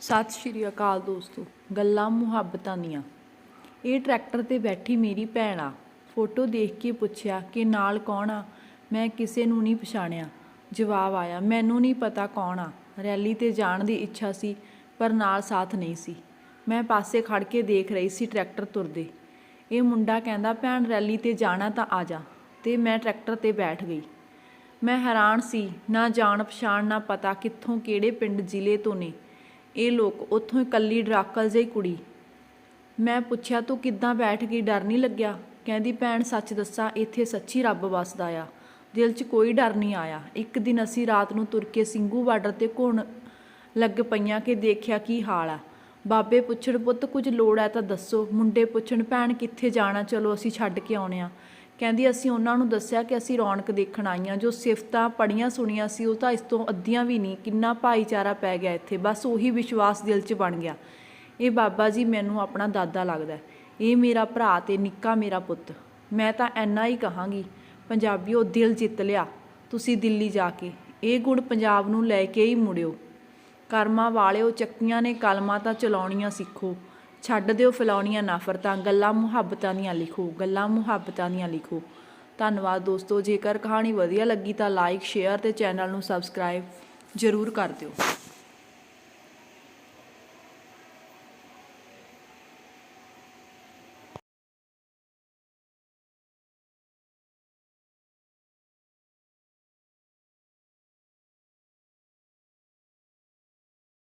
ਸਤਿ ਸ਼੍ਰੀ ਅਕਾਲ ਦੋਸਤੋ, ਗੱਲਾਂ ਮੁਹੱਬਤਾਂ ਦੀਆਂ। ਇਹ ਟਰੈਕਟਰ ਤੇ ਬੈਠੀ ਮੇਰੀ ਭੈਣ ਆ। ਫੋਟੋ ਦੇਖ ਕੇ ਪੁੱਛਿਆ ਕਿ ਨਾਲ ਕੌਣ ਆ? ਮੈਂ ਕਿਸੇ ਨੂੰ ਨਹੀਂ ਪਛਾਣਿਆ। ਜਵਾਬ ਆਇਆ, ਮੈਨੂੰ ਨਹੀਂ ਪਤਾ ਕੌਣ ਆ। ਰੈਲੀ ਤੇ ਜਾਣ ਦੀ ਇੱਛਾ ਸੀ, ਪਰ ਨਾਲ ਸਾਥ ਨਹੀਂ ਸੀ। ਮੈਂ ਪਾਸੇ ਖੜ ਕੇ ਦੇਖ ਰਹੀ ਸੀ ਟਰੈਕਟਰ ਤੁਰਦੇ। ਇਹ ਮੁੰਡਾ ਕਹਿੰਦਾ, ਭੈਣ, ਰੈਲੀ ਤੇ ਜਾਣਾ ਤਾਂ ਆ ਜਾ। ਤੇ ਮੈਂ ਟਰੈਕਟਰ ਤੇ ਬੈਠ ਗਈ। ਮੈਂ ਹੈਰਾਨ ਸੀ, ਨਾ ਜਾਣ ਪਛਾਣ ਨਾ ਪਤਾ ਕਿੱਥੋਂ ਕਿਹੜੇ ਪਿੰਡ ਜ਼ਿਲ੍ਹੇ ਤੋਂ ਨੇ। ਇਹ ਲੋਕ ਉੱਥੋਂ ਇਕੱਲੀ ਡਰਾਕਲ ਜਿਹੀ ਕੁੜੀ। ਮੈਂ ਪੁੱਛਿਆ, ਤੂੰ ਕਿੱਦਾਂ ਬੈਠ ਗਈ? ਡਰ ਨਹੀਂ ਲੱਗਿਆ? ਕਹਿੰਦੀ, ਭੈਣ, ਸੱਚ ਦੱਸਾਂ, ਇੱਥੇ ਸੱਚੀ ਰੱਬ ਵਸਦਾ ਆ। ਦਿਲ 'ਚ ਕੋਈ ਡਰ ਨਹੀਂ ਆਇਆ। ਇੱਕ ਦਿਨ ਅਸੀਂ ਰਾਤ ਨੂੰ ਤੁਰ ਕੇ ਸਿੰਘੂ ਬਾਰਡਰ ਤੇ ਘੁੰਨ ਲੱਗ ਪਈਆਂ ਕਿ ਦੇਖਿਆ ਕੀ ਹਾਲ ਆ। ਬਾਬੇ ਪੁੱਛਣ, ਪੁੱਤ, ਕੁਝ ਲੋੜ ਹੈ ਤਾਂ ਦੱਸੋ। ਮੁੰਡੇ ਪੁੱਛਣ, ਭੈਣ, ਕਿੱਥੇ ਜਾਣਾ? ਚਲੋ, ਅਸੀਂ ਛੱਡ ਕੇ ਆਉਣੇ ਆ। ਕਹਿੰਦੀ, ਅਸੀਂ ਉਹਨਾਂ ਨੂੰ ਦੱਸਿਆ ਕਿ ਅਸੀਂ ਰੌਣਕ ਦੇਖਣ ਆਈਆਂ। ਜੋ ਸਿਫਤਾਂ ਪੜੀਆਂ ਸੁਣੀਆਂ ਸੀ, ਉਹ ਤਾਂ ਇਸ ਤੋਂ ਅੱਧੀਆਂ ਵੀ ਨਹੀਂ। ਕਿੰਨਾ ਭਾਈਚਾਰਾ ਪੈ ਗਿਆ ਇੱਥੇ। ਬਸ ਉਹੀ ਵਿਸ਼ਵਾਸ ਦਿਲ 'ਚ ਬਣ ਗਿਆ। ਇਹ ਬਾਬਾ ਜੀ ਮੈਨੂੰ ਆਪਣਾ ਦਾਦਾ ਲੱਗਦਾ ਇਹ ਮੇਰਾ ਭਰਾ ਤੇ ਨਿੱਕਾ ਮੇਰਾ ਪੁੱਤ। ਮੈਂ ਤਾਂ ਐਨਾ ਹੀ ਕਹਾਂਗੀ, ਪੰਜਾਬੀਓ, ਦਿਲ ਜਿੱਤ ਲਿਆ। ਤੁਸੀਂ ਦਿੱਲੀ ਜਾ ਕੇ। ਇਹ ਗੁਣ ਪੰਜਾਬ ਨੂੰ ਲੈ ਕੇ ਹੀ ਮੁੜਿਓ। ਕਰਮਾਂ ਵਾਲਿਓ, ਚੱਕੀਆਂ ਨੇ ਕਲਮਾਂ ਤਾਂ ਚਲਾਉਣੀਆਂ ਸਿੱਖੋ। ਛੱਡ ਦਿਓ ਫੈਲਾਉਣੀਆਂ ਨਫ਼ਰਤਾਂ ਗੱਲਾਂ ਮੁਹੱਬਤਾਂ ਦੀਆਂ ਲਿਖੋ, ਗੱਲਾਂ ਮੁਹੱਬਤਾਂ ਦੀਆਂ ਲਿਖੋ। ਧੰਨਵਾਦ ਦੋਸਤੋ, ਜੇਕਰ ਕਹਾਣੀ ਵਧੀਆ ਲੱਗੀ ਤਾਂ ਲਾਈਕ ਸ਼ੇਅਰ ਤੇ ਚੈਨਲ ਨੂੰ ਸਬਸਕ੍ਰਾਈਬ ਜ਼ਰੂਰ ਕਰ ਦਿਓ।